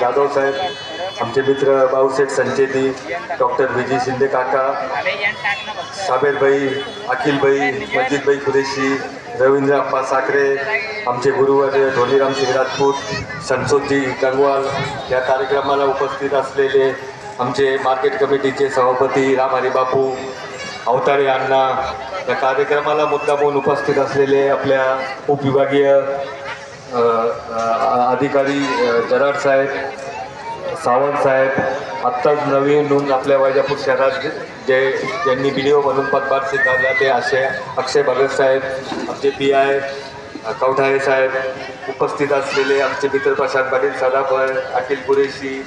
जाधव साहेब आमचे मित्र भाऊसेठ संचेती डॉक्टर विजय शिंदे काका साबेरबाई अखिलभाई मंजितबाई कुरेशी रवींद्र अप्पा साखरे आमचे गुरुवर्य धोनीराम सिंग राजपूत संसोजी गंगवाल या कार्यक्रमाला उपस्थित असलेले आमचे मार्केट कमिटीचे सभापती रामहरी बापू अवतारे अण्णा या कार्यक्रमाला मुद्दामून उपस्थित असलेले आपल्या उपविभागीय अधिकारी जराड साहेब सावंत साहेब आत्ताच नवीन नोंद आपल्या वैजापूर शहरात जे ज्यांनी व्हिडिओ बनवून पदभार स्वीकारला ते असे अक्षय भगत साहेब आमचे पी आय कवठाळे साहेब उपस्थित असलेले आमचे मित्र प्रशांत पाटील सदाफळ अखिल कुरेशी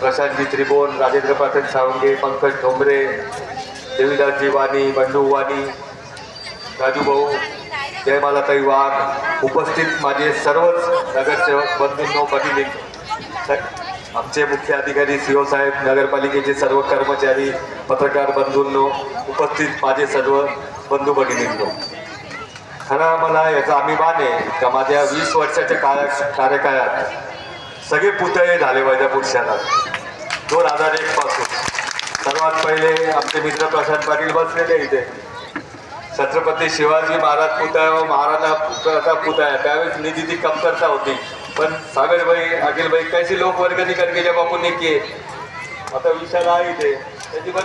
प्रशांतजी त्रिभुवन राजेंद्र पाटील सावंगे पंकज ठोंबरे देवीदासजी वाणी बंडू वाणी राजूभाऊ जयमालाताई वाघ. उपस्थित माझे सर्वच नगरसेवक बंधूंनो भगिनी आमचे मुख्य अधिकारी सीओ साहेब नगरपालिकेचे सर्व कर्मचारी पत्रकार बंधूंनो उपस्थित माझे सर्व बंधू भगिनींनो. खरा मला याचा अभिमान आहे का माझ्या वीस वर्षाच्या काळा कार्यकाळात सगळे पुतळे झाले वैजापूर शहरात दोन हजार एक पासून. सर्वात पहिले आमचे मित्र प्रशांत पाटील बसलेले इथे. छत्रपती शिवाजी महाराज पुतळा व महाराजा पुतळाचा पुतळा त्यावेळेस निधीची कमतरता होती. पण सागरभाई अखिलभाई कैसी लोकवर्गणी करके जब आपण की आता विशाल आहे इथे. त्याची